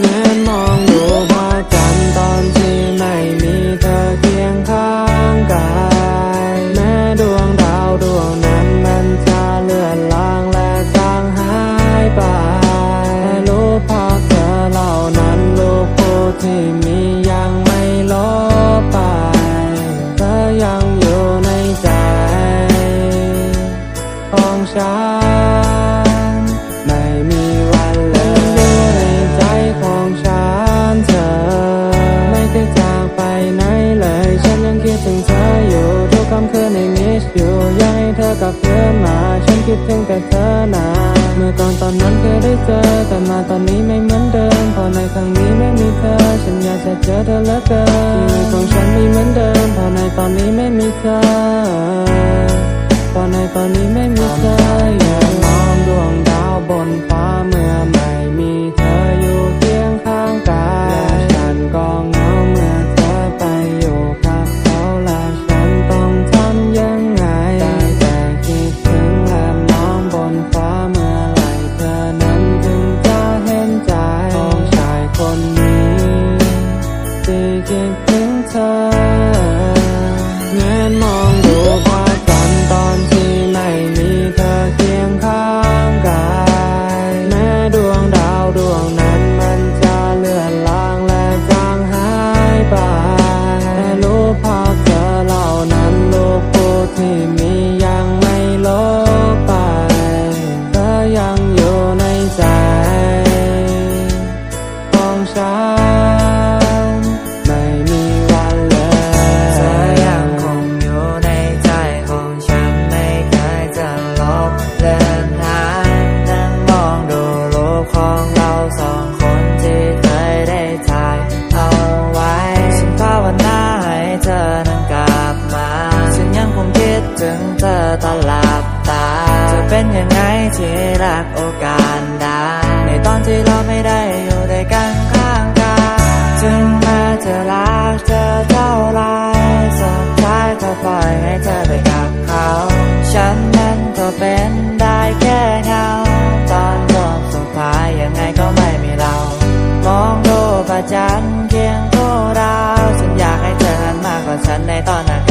แงนมองดูพระจันทร์ตอนที่ไม่มีเธอเคียงข้างกายแม้ดวงดาวดวงนั้นมันจะเลือนลางและจางหายไปแต่รูปภาพเธอเหล่านั้นลูกผู้ที่มียังไม่ลบไปเธอยังอยู่ในใจของฉัน ได้เจอแต่มาตอนนี้ไม่เหมือนเดิมเพอในครั้งนี้ไม่มีเธอ ฉันอยากจะเจอเธอเหลือเกินชีวิตของฉันไม่เหมือนเดิมเพอในตอนนี้ไม่มีเธอ ถึงเธอแงนมองดูพระจันตอนที่ไม่มีเธอเคียงข้างกายแม้ดวงดาวดวงนั้นมันจะเลือนลางและจางหายไป ถึงเธอตอลับตา จะเป็นยังไงที่รักโอกาสได้ในตอนที่เราไม่ได้อยู่ด้วยกันข้างกันถึงแม้จะรักเธอเท่าไรสุดท้ายก็ปล่อยให้เธอไปกับเขา ฉันนั้นก็เป็นได้แค่เงา ตอนจบสุดท้ายยังไงก็ไม่มีเรา มองดูประจันเคียงตัวเราฉันอยากให้เธอหันมากกว่าฉันในตอนนั้น